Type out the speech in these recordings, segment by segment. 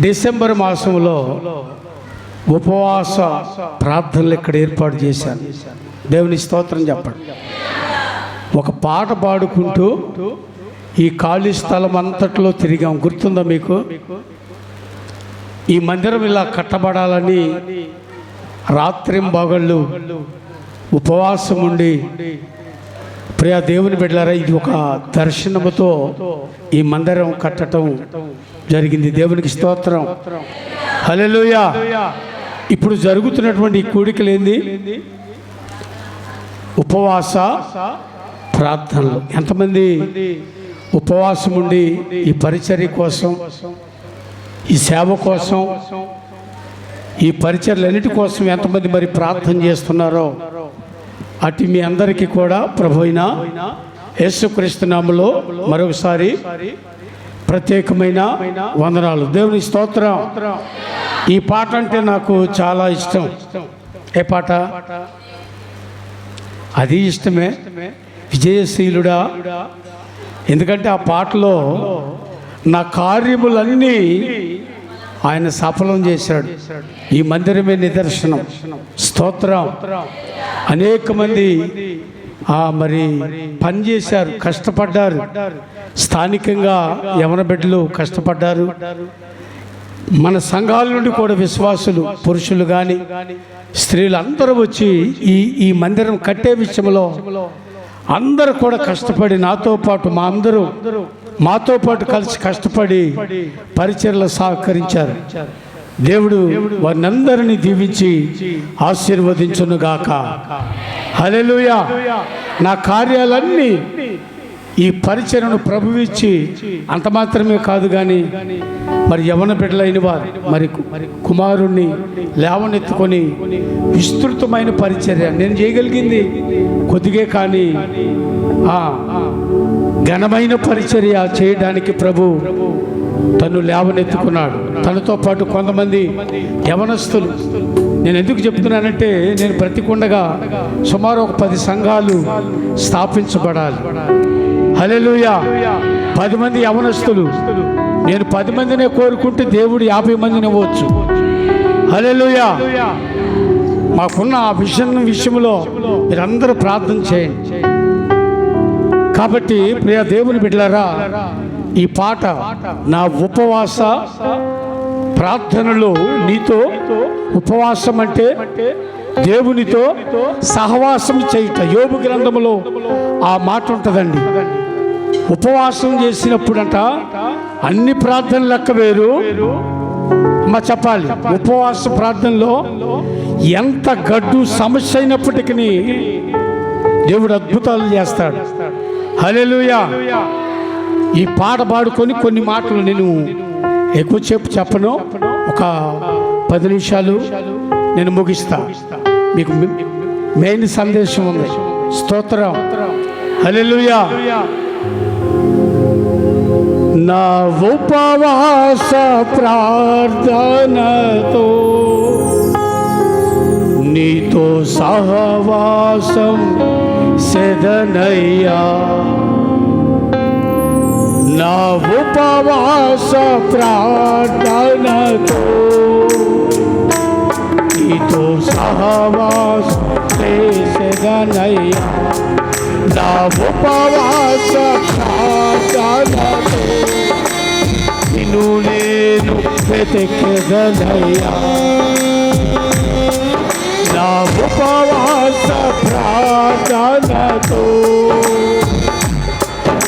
December మాసంలో ఉపవాస ప్రార్థనలు ఇక్కడ ఏర్పాటు చేశాను దేవుని స్తోత్రం చెప్పండి. ఒక పాట పాడుకుంటూ ఈ ఖాళీ స్థలం అంతట్లో తిరిగాం. గుర్తుందా మీకు? ఈ మందిరం ఇలా కట్టబడాలని రాత్రింబగళ్ళు ఉపవాసం ఉండి ప్రియా దేవుని బిడ్డారా ఇది ఒక దర్శనముతో ఈ మందిరం కట్టడం జరిగింది. దేవునికి స్తోత్రం. హల్లెలూయా. ఇప్పుడు జరుగుతున్నటువంటి ఈ ఏంది? ఉపవాస ప్రార్థనలు. ఎంతమంది ఉపవాసం ఉండి ఈ పరిచర్య కోసం ఈ సేవ కోసం ఈ పరిచర్లన్నిటి కోసం ఎంతమంది మరి ప్రార్థన చేస్తున్నారో అటు మీ అందరికీ కూడా ప్రభు అయిన యేసుక్రీస్తునాములో మరొకసారి ప్రత్యేకమైన వందనాలు. దేవుని స్తోత్రం. ఈ పాట అంటే నాకు చాలా ఇష్టం. ఏ పాట? అది ఇష్టమే. విజయశీలుడా. ఎందుకంటే ఆ పాటలో నా కార్యములన్నీ ఆయన సఫలం చేశాడు. ఈ మందిరమే నిదర్శనం. స్తోత్రం. అనేక మంది మరి పనిచేశారు కష్టపడ్డారు. స్థానికంగా యవన బిడ్డలు కష్టపడ్డారు. మన సంఘాల నుండి కూడా విశ్వాసులు పురుషులు కానీ స్త్రీలు అందరూ వచ్చి ఈ ఈ మందిరం కట్టే విషయంలో అందరూ కూడా కష్టపడి నాతో పాటు మా అందరూ మాతో పాటు కలిసి కష్టపడి పరిచయలు సహకరించారు. దేవుడు వారిని అందరినీ దీవించి ఆశీర్వదించును గాక నా కార్యాలన్నీ ఈ పరిచయను ప్రభువిచ్చి అంత మాత్రమే కాదు కానీ మరి యవన బిడ్డలైన వారు మరి కుమారుణ్ణి లేవనెత్తుకొని విస్తృతమైన పరిచర్య నేను చేయగలిగింది కొద్దిగే కానీ ఘనమైన పరిచర్య చేయడానికి ప్రభు తను లేవనెత్తుకున్నాడు. తనతో పాటు కొంతమంది యవనస్తులు. నేను ఎందుకు చెప్తున్నానంటే నేను బ్రతికుండగా సుమారు ఒక పది సంఘాలు స్థాపించబడాలి. హల్లెలూయా. పది మంది యవనస్తులు. నేను పది మందినే కోరుకుంటే దేవుడు యాభై మందిని ఇవ్వచ్చు. హల్లెలూయా. మాకున్న ఆ విషయం విషయంలో మీరందరూ ప్రార్థన చేయండి. కాబట్టి ప్రియ దేవుని బిడ్డలారా ఈ పాట నా ఉపవాస ప్రార్థనలో నీతో ఉపవాసం అంటే దేవునితో సహవాసం చేయుట. యోగు గ్రంథములో ఆ మాట ఉంటుందండి. ఉపవాసం చేసినప్పుడంట అన్ని ప్రార్థనలు లెక్క వేరు. మా చెప్పాలి ఉపవాస ప్రార్థనలో ఎంత గడ్డు సమస్య అయినప్పటికీ దేవుడు అద్భుతాలు చేస్తాడు. హల్లెలూయా. ఈ పాట పాడుకొని కొన్ని మాటలు నేను ఎక్కువసేపు చెప్పు చెప్పను. ఒక పది నిమిషాలు నేను ముగిస్తా. మీకు మెయిన్ సందేశం ఉంది. స్తోత్రం. హలెలుయా నా ఉపవాస ప్రార్థనతో నీతో సహవాసం సెదనయ్యా. నా ఉపవాస ప్రార్థనతో నీతో సహవాసం చేసేదనయ్యా నా ఉపవాస ప్రార్థనతో నిన్ను నేను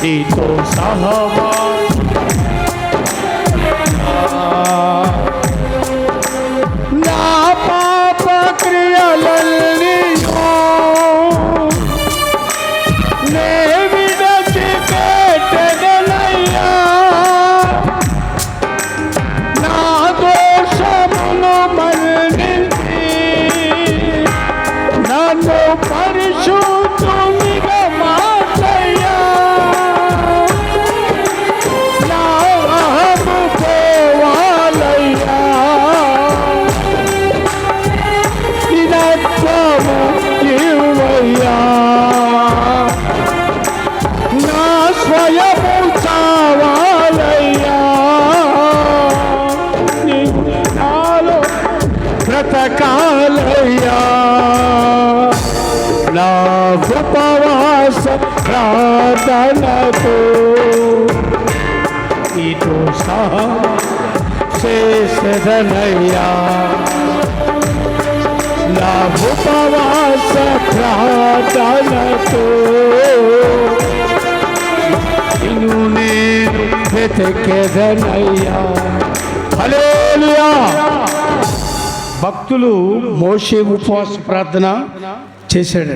వెతికెదనయ్యా నా ఉపవాస ప్రార్థనతో నీతో సహవా నా పాప క్రియలన్నీయో నే విడచిపెట్టెదనయ్యా. నా దోషమును మన్నించి నన్ను పరిశుద్ధునిగా మార్చయ్యా. నా శేషనయ్యా నా ఉపవాస ప్రార్థనతో నిన్ను నేను వెతకెదనయ్యా భక్తులు మోషే ఉపవాస ప్రార్థన చేశాడు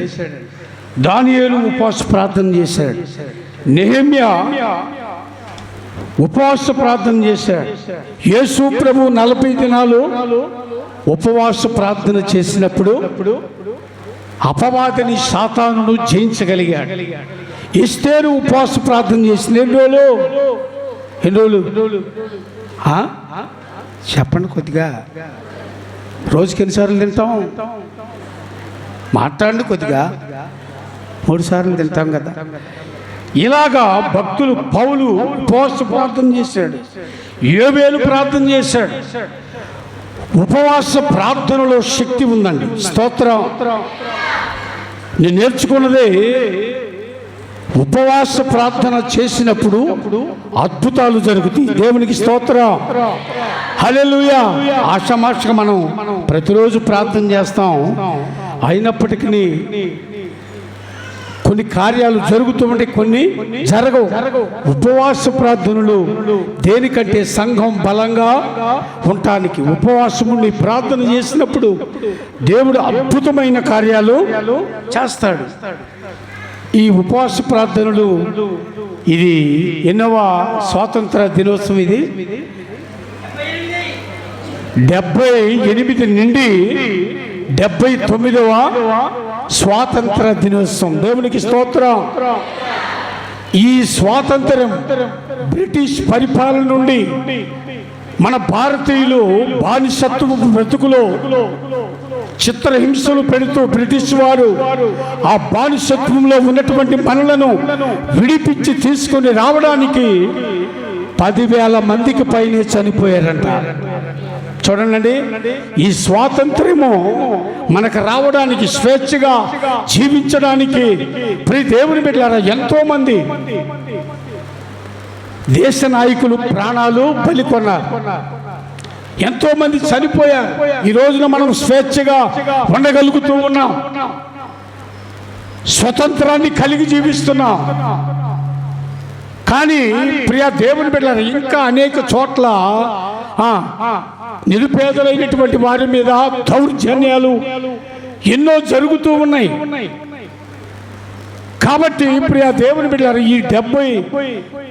దానియేలు ఉపవాస ప్రార్థన చేశాడు నెహమ్యా ఉపవాస ప్రార్థన చేశాడు. యేసు ప్రభు నలభై దినాలు ఉపవాస ప్రార్థన చేసినప్పుడు అపవాదిని సాతానుడు జయించగలిగాడు. ఇస్తేరు ఉపవాస ప్రార్థన చేసిన ఎన్ని రోజులు? ఎన్ని రోజులు? చెప్పండి కొద్దిగా. రోజుకి ఎన్నిసార్లు తింటాం? మాట్లాడండి కొద్దిగా. మూడు సార్లు తింటాం కదా. ఇలాగా భక్తులు పౌలు ఉపవాస ప్రార్థన చేశాడు ఏవేలు ప్రార్థన చేశాడు. ఉపవాస ప్రార్థనలో శక్తి ఉందండి. స్తోత్రం. నేను నేర్చుకున్నదే ఉపవాస ప్రార్థన చేసినప్పుడు అద్భుతాలు జరుగుతాయి. దేవునికి స్తోత్రం. హలెలుయా ఆషమాషగా మనం ప్రతిరోజు ప్రార్థన చేస్తాం. అయినప్పటికీ కొన్ని కార్యాలు జరుగుతూ ఉంటే కొన్ని జరగవు. ఉపవాస ప్రార్థనలు దేనికంటే సంఘం బలంగా ఉండటానికి ఉపవాసం ఉండి ప్రార్థన చేసినప్పుడు దేవుడు అద్భుతమైన కార్యాలు చేస్తాడు. ఈ ఉపవాస ప్రార్థనలు ఇది ఎన్నవ స్వాతంత్ర దినోత్సవం ఇది? డెబ్బై ఎనిమిది నుండి డెబ్బై తొమ్మిదవ స్వాతంత్ర దినోత్సవం. దేవునికి స్తోత్రం. ఈ స్వాతంత్రం బ్రిటిష్ పరిపాలన నుండి మన భారతీయులు బానిసత్వపు బ్రతుకులో చిత్రహింసలు పెడుతూ బ్రిటిష్ వారు ఆ బానిసత్వంలో ఉన్నటువంటి పనులను విడిపించి తీసుకొని రావడానికి పదివేల మందికి పైనే చనిపోయారంట. చూడండి ఈ స్వాతంత్ర్యము మనకు రావడానికి స్వేచ్ఛగా జీవించడానికి ప్రతి దేవుని బిడ్డారా ఎంతో మంది దేశ నాయకులు ప్రాణాలు బలికొన్నారు ఎంతో మంది చనిపోయారు. ఈ రోజున మనం స్వేచ్ఛగా ఉండగలుగుతూ ఉన్నాం. స్వతంత్రాన్ని కలిగి జీవిస్తున్నాం. కానీ ప్రియ దేవుని బిడ్డలారా ఇంకా అనేక చోట్ల నిరుపేదలైనటువంటి వారి మీద దౌర్జన్యాలు ఎన్నో జరుగుతూ ఉన్నాయి. కాబట్టి ఇప్పుడు ఆ దేవుని బిడ్డారు ఈ డెబ్బై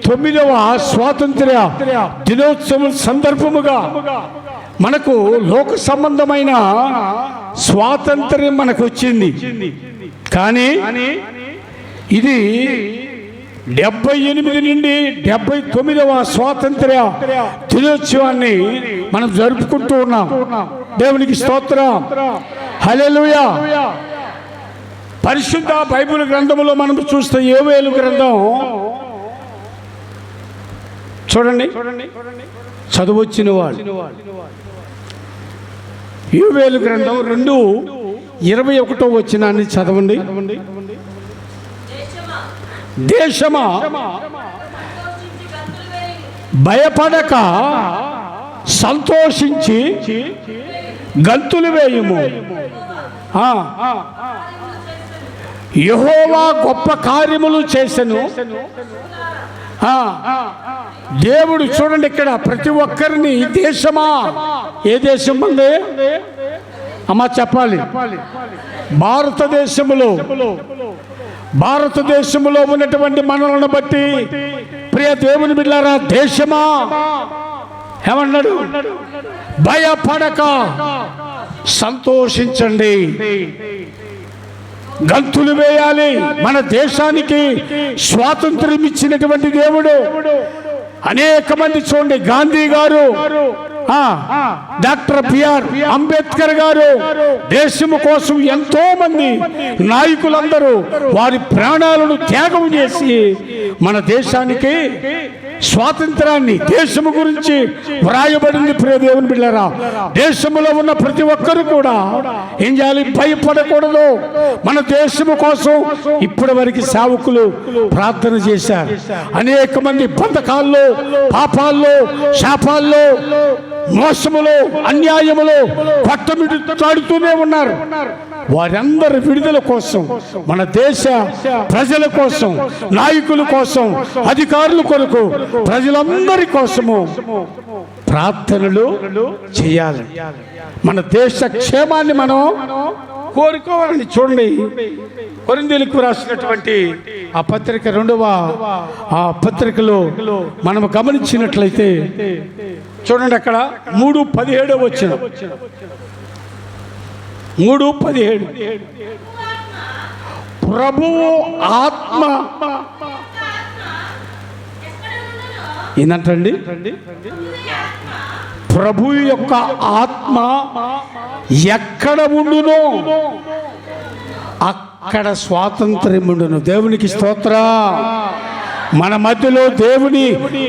తొమ్మిదవ స్వాతంత్ర్య దినోత్సవం సందర్భముగా మనకు లోక సంబంధమైన స్వాతంత్ర్యం మనకు వచ్చింది. కానీ ఇది డెబ్బై ఎనిమిది నుండి డెబ్బై తొమ్మిదవ స్వాతంత్ర్య దినోత్సవాన్ని మనం జరుపుకుంటూ ఉన్నాం. దేవునికి స్తోత్రం. హల్లెలూయా. పరిశుద్ధ బైబిల్ గ్రంథములో మనం చూస్తే ఏవేలు గ్రంథం? చూడండి. చదువొచ్చిన వాడు ఏవేలు గ్రంథం? రెండు ఇరవై ఒకటో వచ్చినాన్ని చదవండి. దేశమా? భయపడక సంతోషించి గంతులు వేయము. యెహోవా గొప్ప కార్యములు చేసెను. దేవుడు చూడండి ఇక్కడ ప్రతి ఒక్కరిని దేశమా? ఏ దేశం ఉంది అమ్మా చెప్పాలి. భారతదేశములో. భారతదేశంలో ఉన్నటువంటి మనలను బట్టి ప్రియ దేవుని బిడ్డారా దేశమా? ఏమన్నాడు? భయపడక సంతోషించండి. గంతులు వేయాలి. మన దేశానికి స్వాతంత్రం ఇచ్చినటువంటి దేవుడు. అనేక మంది చూడండి గాంధీ గారు డాక్టర్ బిఆర్ అంబేద్కర్ గారు దేశము కోసం ఎంతో మంది నాయకులందరూ వారి ప్రాణాలను త్యాగం చేసి మన దేశానికి స్వాతంత్రాన్ని దేశము గురించి వ్రాయబడింది ప్రియదేవుని బిళ్ళరా. దేశములో ఉన్న ప్రతి ఒక్కరు కూడా ఏం చేయాలి? భయపడకూడదు. మన దేశము కోసం ఇప్పటి వరకు సేవకులు ప్రార్థన చేశారు. అనేక మంది బంధకాల్లో పాపాల్లో శాపాల్లో మోసములో అన్యాయములో పట్టమిడుతాడుతూనే ఉన్నారు. వారందరి విడుదల కోసం మన దేశ ప్రజల కోసం నాయకుల కోసం అధికారుల కొరకు ప్రజలందరి కోసము ప్రార్థనలు చేయాలి. మన దేశ క్షేమాన్ని మనం కోరుకోవాలని చూడండి. కొరిందీలకు రాసినటువంటి ఆ పత్రిక రెండవ ఆ పత్రికలో మనం గమనించినట్లయితే చూడండి అక్కడ మూడు పదిహేడు వచ్చిన. మూడు పదిహేడు. ప్రభువు ఆత్మ. ఏంటంటండి ప్రభు యొక్క ఆత్మ ఎక్కడ ఉండునో? అక్కడ స్వాతంత్ర్యం ఉండును. దేవునికి స్తోత్ర. మన మధ్యలో దేవుని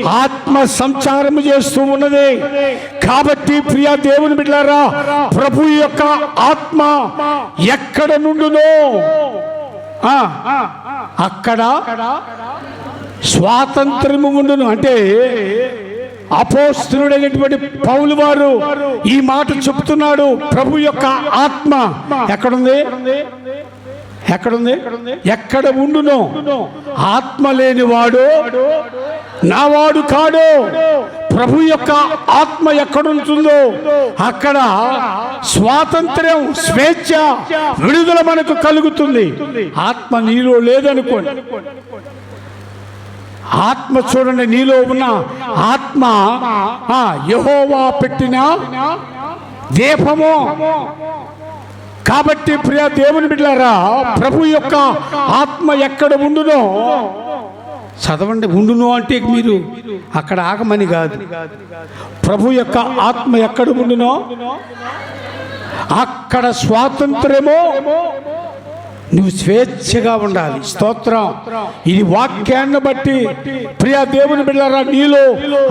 ఆత్మ సంచారం చేస్తూ ఉన్నది. కాబట్టి ప్రియ దేవుని బిడ్డారా ప్రభు యొక్క ఆత్మ ఎక్కడ నుండునో అక్కడ స్వాతంత్రము ఉండును. అంటే అపోస్తుడైనటువంటి పౌలు వారు ఈ మాట చెప్తున్నాడు. ప్రభు యొక్క ఆత్మ ఎక్కడుంది? ఎక్కడుంది? ఎక్కడ ఉండును? ఆత్మ లేనివాడు నావాడు కాడు. ప్రభు యొక్క ఆత్మ ఎక్కడుంటుందో అక్కడ స్వాతంత్ర్యం స్వేచ్ఛ విడుదల మనకు కలుగుతుంది. ఆత్మ నీలో లేదనుకోండి. ఆత్మ చూడండి నీలో ఉన్న ఆత్మ ఆ, యెహోవా పెట్టిన దీపము. కాబట్టి ప్రియ దేవుని బిడ్డారా ప్రభు యొక్క ఆత్మ ఎక్కడ ఉండునో చదవండి ఉండును అంటే మీరు అక్కడ ఆగమని కాదు. ప్రభు యొక్క ఆత్మ ఎక్కడ ఉండునో అక్కడ స్వాతంత్రమో నువ్వు స్వేచ్ఛగా ఉండాలి. స్తోత్రం. ఇది వాక్యాన్ని బట్టి ప్రియా దేవుని బిడ్డారా నీలో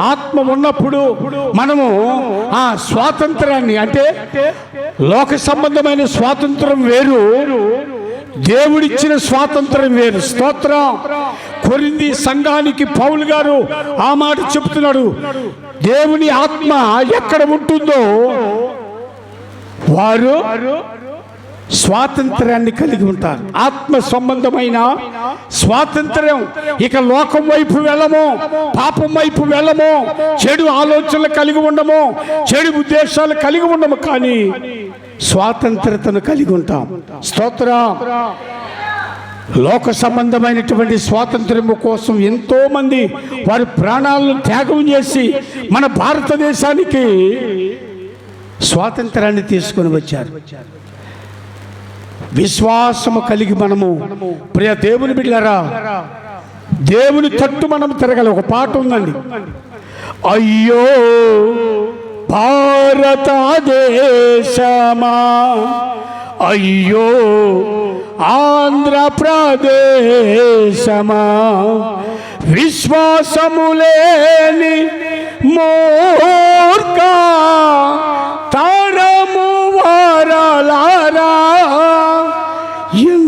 ఆత్మ ఉన్నప్పుడు మనము ఆ స్వాతంత్రాన్ని అంటే లోక సంబంధమైన స్వాతంత్రం వేరు దేవుడిచ్చిన స్వాతంత్రం వేరు. స్తోత్రం. కొరింది సంఘానికి పౌలు గారు ఆ మాట చెప్తున్నాడు. దేవుని ఆత్మ ఎక్కడ ఉంటుందో వారు స్వాతంత్ర్యాన్ని కలిగి ఉంటారు. ఆత్మ సంబంధమైన స్వాతంత్ర్యం. ఇక లోకం వైపు వెళ్ళము పాపం వైపు వెళ్ళము చెడు ఆలోచనలు కలిగి ఉండము చెడు ఉద్దేశాలు కలిగి ఉండము కానీ స్వాతంత్రతను కలిగి ఉంటాం. స్తోత్ర. లోక సంబంధమైనటువంటి స్వాతంత్ర్యము కోసం ఎంతో మంది వారి ప్రాణాలను త్యాగం చేసి మన భారతదేశానికి స్వాతంత్రాన్ని తీసుకొని వచ్చారు. విశ్వాసము కలిగి మనము. ప్రియ దేవుని బిడ్డలారా దేవుని తట్టు మనం తిరగల. ఒక పాట ఉందండి. అయ్యో భారతదేశమా? అయ్యో ఆంధ్రప్రదేశమా? విశ్వాసము లేని మూర్ఖ తారము వారలారా?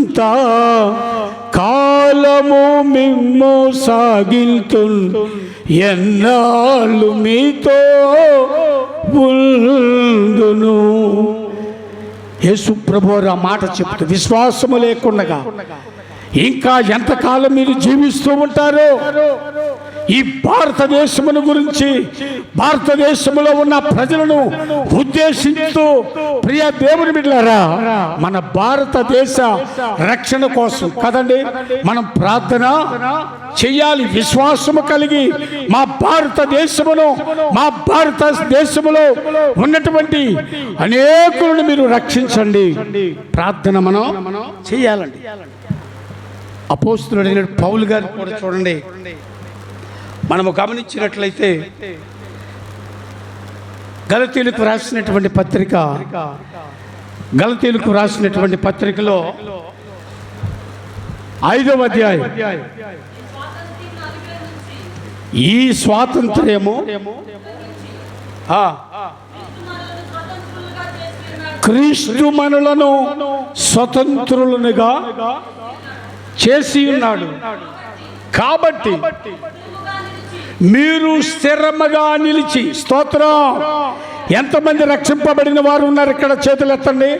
ఇంత కాలము మిమ్ము సాగిల్తు ఎన్నాళ్ళు మీతో ఉందును యేసు ప్రభు ఆ మాట చెప్తూ విశ్వాసము లేకుండగా ఇంకా ఎంతకాలం మీరు జీవిస్తూ ఉంటారో ఈ భారతదేశమును గురించి భారతదేశంలో ఉన్న ప్రజలను ఉద్దేశిస్తూ ప్రియ దేవుని బిడ్డలారా మన భారతదేశ రక్షణ కోసం కదండి మనం ప్రార్థన చెయ్యాలి విశ్వాసము కలిగి మా భారతదేశమును మా భారతదేశములో ఉన్నటువంటి అనేకులను మీరు రక్షించండి. ప్రార్థన మనం చెయ్యాలండి అపోస్తుడైన పౌలు గారు కూడా చూడండి. మనము గమనించినట్లయితే గలతీలకు రాసినటువంటి పత్రిక గలతీలకు రాసినటువంటి పత్రికలో ఐదవ అధ్యాయం. ఈ స్వాతంత్ర్యము క్రీస్తు మనులను స్వతంత్రులనుగా చేసి ఉన్నాడు. కాబట్టి మీరు స్థిరముగా నిలిచి స్తోత్రం. ఎంతమంది రక్షింపబడిన వారు ఉన్నారు ఇక్కడ చేతులు ఎత్తండి.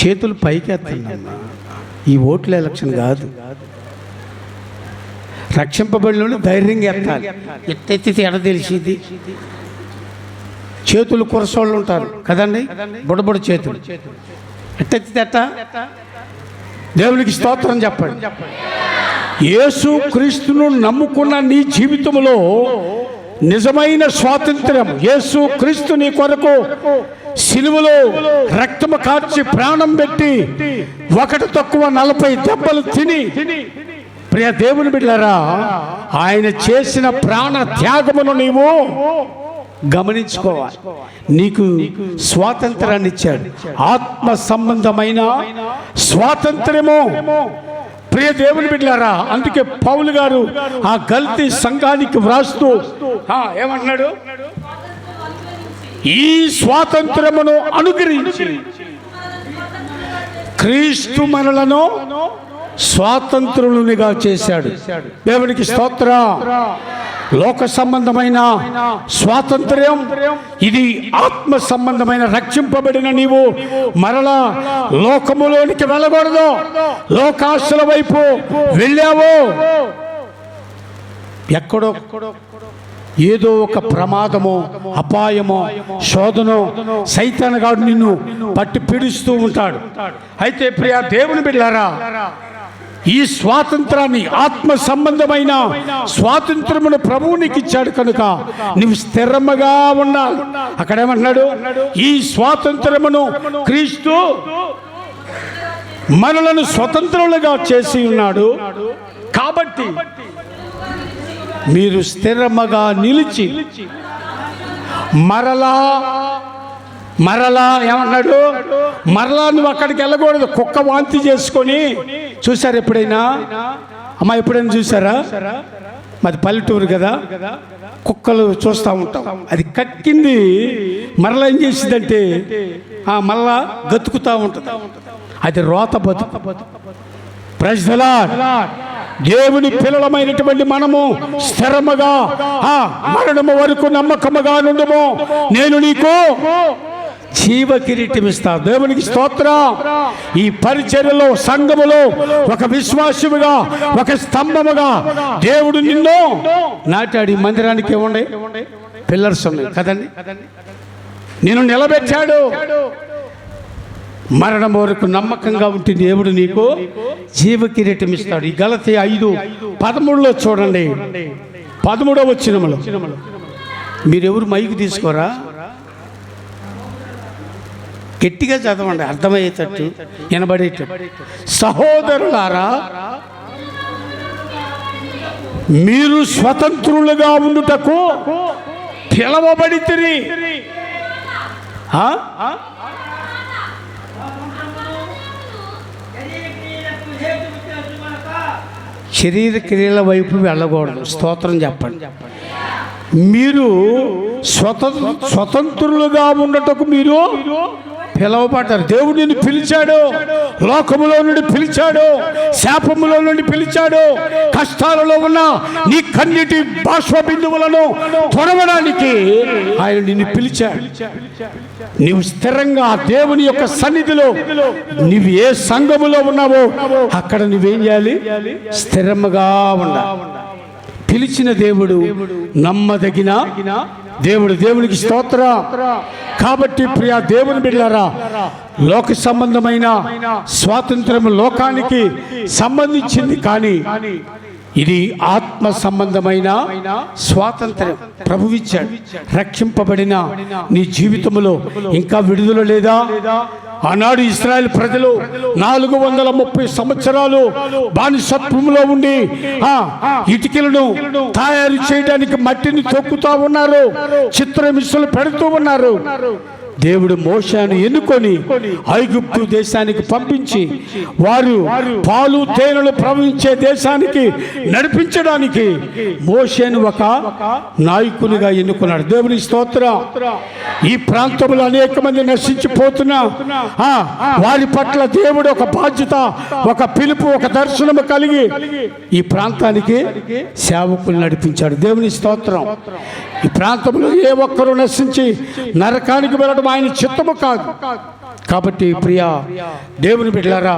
చేతులు పైకి ఎత్తండి. ఈ ఓట్ల ఎలక్షన్ కాదు. రక్షింపబడిన ధైర్యంగా ఎత్తాలి. ఎత్తెత్తితే ఎడ తెలిసింది. చేతులు కురసోళ్ళు ఉంటారు. కదండి? బుడబుడ చేతులు. ఎట్టెత్తితే ఎట్ట దేవునికి స్తోత్రం చెప్పండి. యేసు క్రీస్తును నమ్ముకున్న నీ జీవితంలో నిజమైన స్వాతంత్ర్యం యేసు క్రీస్తు నీ కొరకు సిలువలో రక్తము కార్చి ప్రాణం పెట్టి ఒకటి తక్కువ నలభై దెబ్బలు తిని ప్రియ దేవుని బిడ్డారా ఆయన చేసిన ప్రాణ త్యాగమును నీవు గమనించుకోవాలి. నీకు స్వాతంత్రాన్ని ఇచ్చాడు. ఆత్మ సంబంధమైన స్వాతంత్రము. ప్రియ దేవుని బిడ్డారా అందుకే పౌలు గారు ఆ గల్తీ సంఘానికి వ్రాస్తూ ఏమంటున్నాడు? ఈ స్వాతంత్రమును అనుగ్రహించి క్రీస్తు మనలను స్వాతంత్రులునిగా చేశాడు. దేవునికి స్తోత్ర. లోక సంబంధమైన స్వాతంత్ర్యం ఇది ఆత్మ సంబంధమైన రక్షింపబడిన నీవు. మరలా లోకములోనికి వెళ్ళకూడదు. లోకాశల వైపు వెళ్ళావు. ఎక్కడో ఏదో ఒక ప్రమాదమో అపాయమో శోధనో సైతానగాడు నిన్ను పట్టి పీడిస్తూ ఉంటాడు. అయితే ప్రియా దేవుని బిడ్డారా ఈ స్వాతంత్రాన్ని ఆత్మ సంబంధమైన స్వాతంత్రమును ప్రభువునికి ఇచ్చాడు కనుక నువ్వు స్థిరముగా ఉండాలి. అక్కడేమంటున్నాడు? ఈ స్వాతంత్రమును క్రీస్తు మనలను స్వతంత్రులుగా చేసి ఉన్నాడు. కాబట్టి మీరు స్థిరముగా నిలిచి మరలా మరలా ఏమన్నాడు మరలా నువ్వు అక్కడికి వెళ్ళకూడదు. కుక్క వాంతి చేసుకొని చూసారు ఎప్పుడైనా? అమ్మా ఎప్పుడైనా చూసారా మాది పల్లెటూరు కదా. కుక్కలు చూస్తూ ఉంటాం. అది కక్కింది మరలా ఏం చేసిందంటే ఆ మరలా గతుకుతూ ఉంటుంది. అది రోత బతుకు. ప్రజలా దేవుని పిల్లలమైనటువంటి మనము స్థిరముగా ఆ మరణము వరకు నమ్మకముగా నుండుము. నేను నీకు జీవ కిరీటం ఇస్తా దేవునికి స్తోత్రం. ఈ పరిచర్యలో సంఘములో ఒక విశ్వాసముగా ఒక స్తంభముగా దేవుడు నిన్ను నాటాడు. ఈ మందిరానికి ఏముండే పిల్లర్స్ ఉన్నాయి. కదండి? నేను నిలబెట్టాడు. మరణం వరకు నమ్మకంగా ఉంటే దేవుడు నీకు జీవ కిరీటం ఇస్తాడు ఈ గలతి ఐదు పదమూడులో చూడండి. పదమూడవ వచ్చినములు మీరెవరు మైకు తీసుకోరా? గట్టిగా చదవండి అర్థమయ్యేటట్టు వినబడేటట్టు. సహోదరులారా మీరు స్వతంత్రులుగా ఉండుటకు పిలవబడి శరీర క్రియల వైపు వెళ్ళకూడదు. స్తోత్రం చెప్పండి. మీరు స్వతంత్ర స్వతంత్రులుగా ఉండటకు మీరు పిలవబడ్డారు. దేవుడు నిన్ను పిలిచాడు. లోకములో నుండి పిలిచాడు. శాపములో నుండి పిలిచాడు. కష్టాలలో ఉన్న నీ కన్నిటి బాష్ప బిందువులను తొడవడానికి ఆయన నిన్ను పిలిచాడు. నీవు స్థిరంగా ఆ దేవుని యొక్క సన్నిధిలో నీవు ఏ సంఘములో ఉన్నావో అక్కడ నువ్వేం చేయాలి? స్థిరముగా ఉండాలి. పిలిచిన దేవుడు నమ్మదగిన దేవుడు దేవునికి స్తోత్ర. కాబట్టి ప్రియా దేవుని బిడ్డారా లోక సంబంధమైన స్వాతంత్రం లోకానికి సంబంధించింది కానీ ఇది ఆత్మ సంబంధమైన స్వాతంత్ర్యం ప్రభువిచ్చాడు రక్షింపబడిన నీ జీవితంలో ఇంకా విడుదల లేదా? ఆనాడు ఇస్రాయల్ ప్రజలు నాలుగు వందల ముప్పై సంవత్సరాలు బానిసత్వంలో ఉండి ఆ ఇటుకలను తయారు చేయడానికి మట్టిని తొక్కుతా ఉన్నారు చిత్రమిస్సులు పెడుతూ ఉన్నారు. దేవుడు మోషాను ఎన్నుకొని ఐగుప్తు దేశానికి పంపించి వారు పాలు తేనెలు ప్రవహించే దేశానికి నడిపించడానికి మోషేను ఒక నాయకునిగా ఎన్నుకున్నాడు. దేవుని స్తోత్రం. ఈ ప్రాంతంలో అనేక మంది నశించిపోతున్నా వారి పట్ల దేవుడు ఒక బాధ్యత ఒక పిలుపు ఒక దర్శనము కలిగి ఈ ప్రాంతానికి సేవకులు నడిపించాడు. దేవుని స్తోత్రం. ఈ ప్రాంతంలో ఏ ఒక్కరూ నశించి నరకానికి వెళ్ళడం ఆయన చిత్తము కాదు. కాబట్టి ప్రియా దేవుని బిడ్డలారా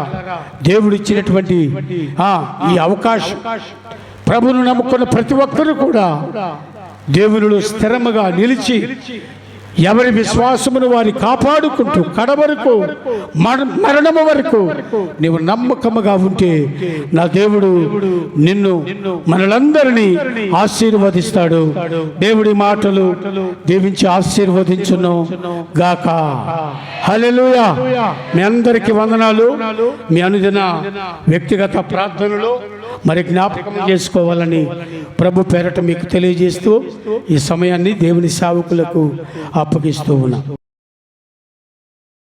దేవుడు ఇచ్చినటువంటి ఈ అవకాశం ప్రభును నమ్ముకున్న ప్రతి ఒక్కరు కూడా దేవునిలో స్థిరముగా నిలిచి ఎవరి విశ్వాసమును వారి కాపాడుకుంటూ కడ వరకు మరణము వరకు నీవు నమ్మకముగా ఉంటే నా దేవుడు నిన్ను మనలందరినీ ఆశీర్వదిస్తాడు. దేవుడి మాటలు దీవించి ఆశీర్వదించును గాక. హలెలుయా మీ అందరికీ వందనాలు. మీ అనుదిన వ్యక్తిగత ప్రార్థనలు మరి జ్ఞాపకం చేసుకోవాలని ప్రభు పేరట మీకు తెలియజేస్తూ ఈ సమయాన్ని దేవుని సేవకులకు అప్పగిస్తూ ఉన్నాం.